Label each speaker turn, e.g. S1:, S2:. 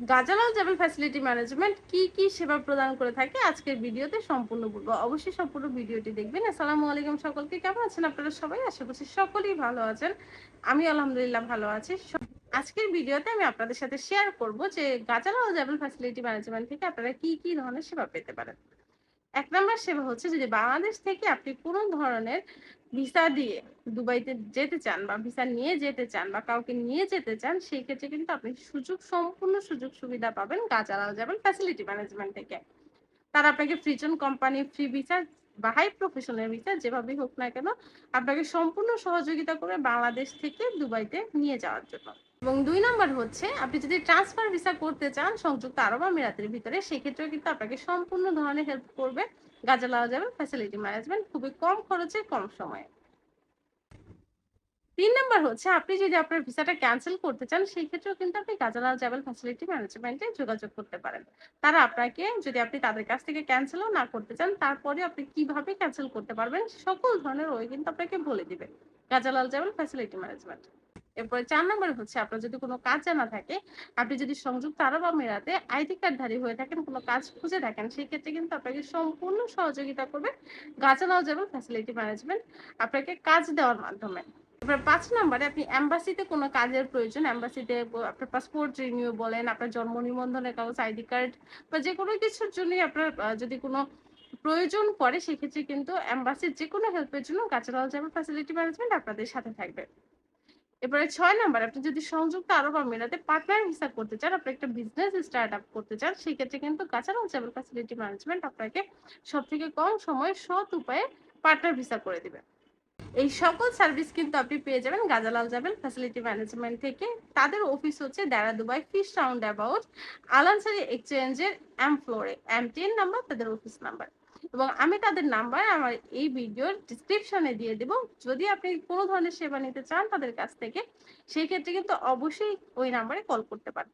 S1: গাজালাল জেবেল facility management কি কি সেবা প্রদান করে থাকে আজকের ভিডিওতে সম্পূর্ণ বলব। অবশ্যই সম্পূর্ণ ভিডিওটি দেখবেন। আসসালামু আলাইকুম সকলকে, কেমন আছেন আপনারা সবাই? আশা করছি সকলেই ভালো আছেন। আমি আলহামদুলিল্লাহ ভালো আছি। আজকের ভিডিওতে আমি আপনাদের সাথে শেয়ার করব যে গাজালাল জেবেল ফ্যাসিলিটি ম্যানেজমেন্ট থেকে আপনারা কি কি ধরনের সেবা পেতে পারেন। এক নম্বর সেবা হচ্ছে যদি বাংলাদেশ থেকে আপনি কোনো ধরনের ভিসা দিয়ে দুবাইতে যেতে চান বা ভিসা নিয়ে যেতে চান বা কাউকে নিয়ে যেতে চান, সেই ক্ষেত্রে কিন্তু আপনি সুযোগ, সম্পূর্ণ সুযোগ সুবিধা পাবেন গাজালাল যাবেন ফ্যাসিলিটি ম্যানেজমেন্ট থেকে। তারা আপনাকে free zone company, free visa বা হাই প্রফেশনাল ভিসা যেভাবেই হোক না কেন, আপনাকে সম্পূর্ণ সহযোগিতা করবে বাংলাদেশ থেকে দুবাইতে নিয়ে যাওয়ার জন্য। এবং দুই নম্বর হচ্ছে, আপনি যদি ট্রান্সফার ভিসা করতে চান, সংযুক্ত আরব আমিরাতের ভিতরে, সেক্ষেত্রেও কিন্তু আপনাকে সম্পূর্ণ ধরনের হেল্প করবে। গাজা গাজালাল যাবেন ফ্যাসিলিটি ম্যানেজমেন্ট খুবই কম খরচে, কম সময়ে। তিন নম্বর হচ্ছে, আপনি যদি আপনার ভিসাটা ক্যান্সেল করতে চান সেই ক্ষেত্রেও কিন্তু আপনি গাজালাল জাবেল ফ্যাসিলিটি ম্যানেজমেন্টে যোগাযোগ করতে পারেন। তারা আপনাকে, যদি আপনি তাদের কাছ থেকে ক্যান্সেলও না করতে চান, তারপরে আপনি কীভাবে ক্যান্সেল করতে পারবেন, সকল ধরনের ওই কিন্তু আপনাকে বলে দিবে। গাজালাল জাবেল ফ্যাসিলিটি ম্যানেজমেন্ট এরপরে চার নম্বরে হচ্ছে আপনার যদি কোনো কাজ জানা থাকে, আপনি যদি সংযুক্ত আরব আমিরাতে আইডি কার্ডধারী হয়ে থাকেন, কোনো কাজ খুঁজে থাকেন সেই ক্ষেত্রে কিন্তু আপনাকে সম্পূর্ণ সহযোগিতা করবে গাজালাল জাবেল ফ্যাসিলিটি ম্যানেজমেন্ট আপনাকে কাজ দেওয়ার মাধ্যমে। এবার পাঁচ নম্বরে আপনি অ্যাম্বাসিতে কোনো কাজের প্রয়োজন অ্যাম্বাসিতে আপনার পাসপোর্ট রিনিউ বলেন, আপনার জন্ম নিবন্ধনের কাগজ আইডি কার্ড বা যে কোনো কিছুর জন্যই আপনার যদি কোনো প্রয়োজন পড়ে, সেক্ষেত্রে কিন্তু এম্বাসির যে কোনো হেল্পের জন্য কাচারাল জামা ফ্যাসিলিটি ম্যানেজমেন্ট আপনাদের সাথে থাকবে। এবারে ছয় নাম্বার, আপনি যদি সংযুক্ত আরব আমিরাতে পার্টনার ভিসা করতে চান, আপনি একটা বিজনেস স্টার্ট আপ করতে চান, সেই ক্ষেত্রে কিন্তু কাচারাল জামা ফ্যাসিলিটি ম্যানেজমেন্ট আপনাকে সব থেকে কম সময়ে সৎ উপায়ে পার্টনার ভিসা করে দিবে। এই সকল সার্ভিস কিন্তু আপনি পেয়ে যাবেন, গাজালাল যাবেন ফ্যাসিলিটি ম্যানেজমেন্ট থেকে। তাদের অফিস হচ্ছে Deira Dubai fish round about Al Ansari এক্সচেঞ্জের এম ফ্লোরে এম টেন নাম্বার তাদের অফিস নাম্বার এবং আমি তাদের নাম্বার আমার এই ভিডিওর ডিসক্রিপশনে দিয়ে দেব। যদি আপনি কোনো ধরনের সেবা নিতে চান তাদের কাছ থেকে, সেই ক্ষেত্রে কিন্তু অবশ্যই ওই নাম্বারে কল করতে পারেন।